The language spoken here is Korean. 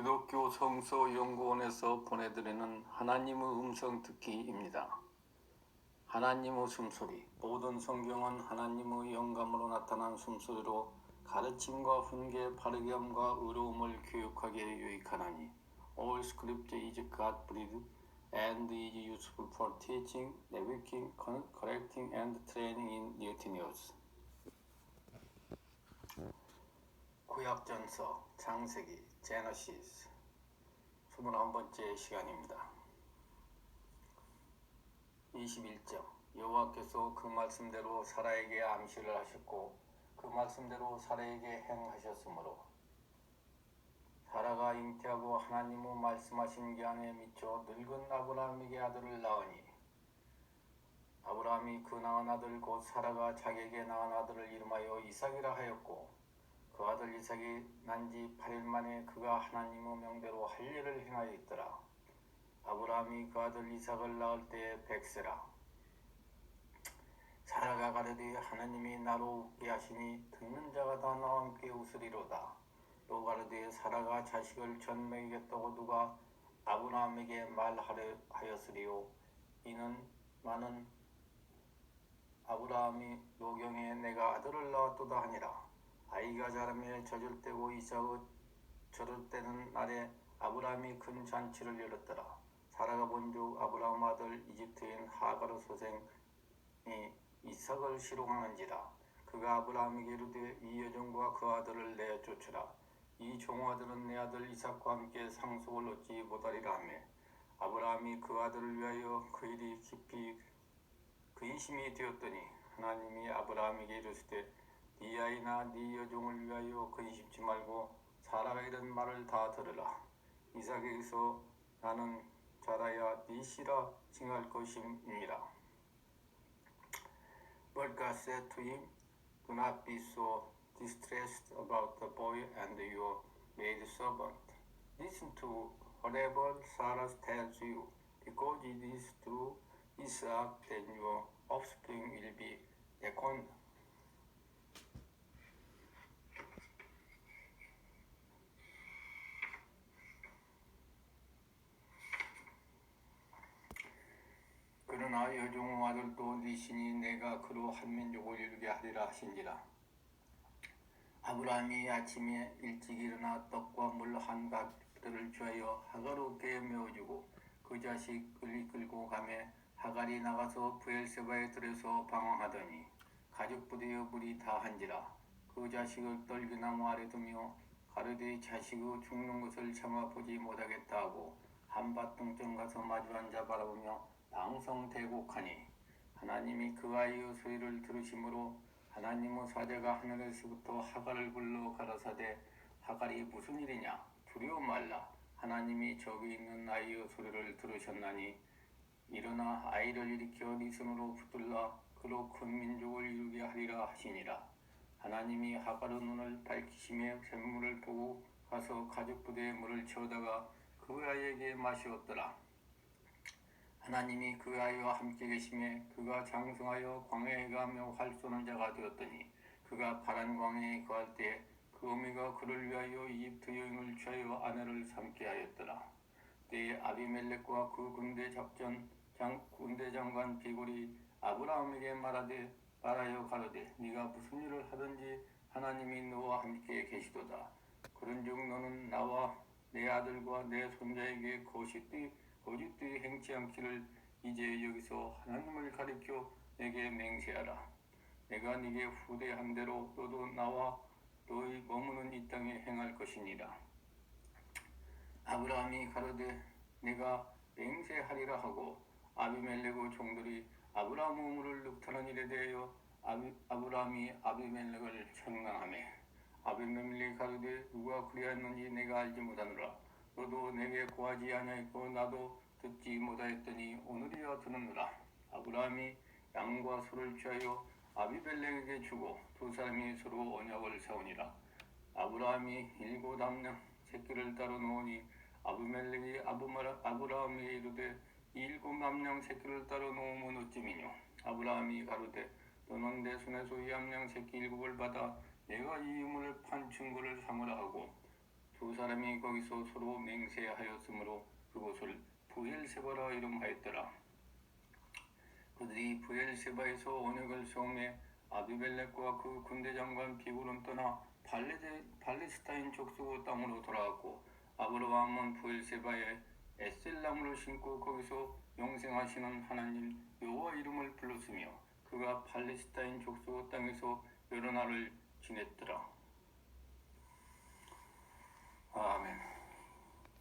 기독교 성서 연구원에서 보내드리는 하나님의 음성 듣기입니다. 하나님의 숨소리. 모든 성경은 하나님의 영감으로 나타난 숨소리로 가르침과 훈계, 바르게함과 의로움을 교육하기에 유익하나니 All scripture is God breathed and is useful for teaching, rebuking, correcting, and training in righteousness. 구약전서 창세기 제너시스 21번째 시간입니다. 21절 여호와께서 그 말씀대로 사라에게 암시를 하셨고 그 말씀대로 사라에게 행하셨으므로 사라가 잉태하고 하나님의 말씀하신 게 안에 미쳐 늙은 아브라함에게 아들을 낳으니 아브라함이 그 낳은 아들 곧 사라가 자기에게 낳은 아들을 이름하여 이삭이라 하였고 그 아들 이삭이 난지 8일 만에 그가 하나님의 명대로 할 일을 행하여 있더라. 아브라함이 그 아들 이삭을 낳을 때에 백세라. 사라가 가르되 하나님이 나로 웃게 하시니 듣는 자가 다 나와 함께 웃으리로다. 또 가르되 사라가 자식을 전 먹이겠다고 누가 아브라함에게 말하였으리요. 이는 나는 아브라함이 노경에 내가 아들을 낳았도다 하니라. 아이가 자라며 젖을 때고 이삭의 젖을 때는 날에 아브라함이 큰 잔치를 열었더라. 사라가 본즉 아브라함 아들 이집트인 하가르 소생이 이삭을 시롱하는지라. 그가 아브라함에게 이르되 이 여종과 그 아들을 내어 쫓으라. 이 종아들은 내 아들 이삭과 함께 상속을 얻지 못하리라 하며 아브라함이 그 아들을 위하여 그 일이 깊이 근심이 되었더니 하나님이 아브라함에게 이르시되 네 아이나 네 여종을 위하여 근심치 말고 사라가 이런 말을 다 들으라. 이삭에게서 나는 자라야 네 씨라 칭할 것임이니라. But God said to him, Do not be so distressed about the boy and your maid servant. Listen to whatever Sarah tells you, because it is through Isaac that your offspring will be reckoned. 그러나 여종의 아들도 네 신이 내가 그로 한 민족을 이루게 하리라 하신지라. 아브라함이 아침에 일찍 일어나 떡과 물한 바퀴를 주하여 하가루께 메어주고 그 자식을 이끌고 가매 하갈이 나가서 부엘세바에 들여서 방황하더니 가죽 부대여 물이 다 한지라. 그 자식을 떨기나무 아래 두며 가르되 자식의 죽는 것을 참아 보지 못하겠다 하고 한밭 동점 가서 마주 앉아 바라보며 방성대곡하니 하나님이 그 아이의 소리를 들으심으로 하나님의 사자가 하늘에서부터 하갈을 불러 가라사대 하갈이 무슨 일이냐? 두려워 말라. 하나님이 저기 있는 아이의 소리를 들으셨나니 일어나 아이를 일으켜 네 손으로 붙들라. 그로 큰 민족을 이루게 하리라 하시니라. 하나님이 하갈의 눈을 밝히시며 샘물을 보고 가서 가죽 부대에 물을 채우다가 그 아이에게 마시었더라 하나님이 그 아이와 함께 계심에 그가 장성하여 광야에 가며 활 쏘는 자가 되었더니 그가 파란 광야에 거할 때에 그 어미가 그를 위하여 이집트 여인을 취하여 아내를 삼게 하였더라. 때에 아비멜렉과 그 군대 작전 장 군대 장관 비골이 아브라함에게 말하되 말하여 가로되 네가 무슨 일을 하든지 하나님이 너와 함께 계시도다. 그런즉 너는 나와 내 아들과 내 손자에게 거짓되이 거짓되이 행치 않기를 이제 여기서 하나님을 가리켜 내게 맹세하라. 내가 네게 후대한 대로 너도 나와 너희 머무는 이 땅에 행할 것이니라. 아브라함이 가로되 내가 맹세하리라 하고 아비멜렉의 종들이 아브라함 우물을 늑타는 일에 대하여 아비, 아브라함이 아비멜렉을 청강하매 아비멜렉이 가로되 누가 그리하였는지 내가 알지 못하노라. 너도 내게 구하지 아니하였고 나도 듣지 못하였더니 오늘이야 듣는노라. 아브라함이 양과 소를 취하여 아비벨렉에게 주고 두 사람이 서로 언약을 세우니라. 아브라함이 일곱 암양 새끼를 따로 놓으니 아비멜렉이 아브마라 아브라함에게 이르되 이 일곱 암양 새끼를 따로 놓으면 어찌미뇨. 아브라함이 가로되 너는 내 손에서 이 암양 새끼 일곱을 받아 내가 이 유물을 판 증거를 삼으라 하고 두 사람이 거기서 서로 맹세하였으므로 그곳을 부엘세바라 이름하였더라. 그들이 부엘세바에서 언약을 세우며 아비벨렉과 그 군대 장관 비굴은 떠나 발레데, 발레스타인 족속 땅으로 돌아왔고 아브라함은 부엘세바에 에셀나무를 심고 거기서 영생하시는 하나님 여호와 이름을 불렀으며 그가 팔레스타인 족속 땅에서 여러 날을 지냈더라. 아멘.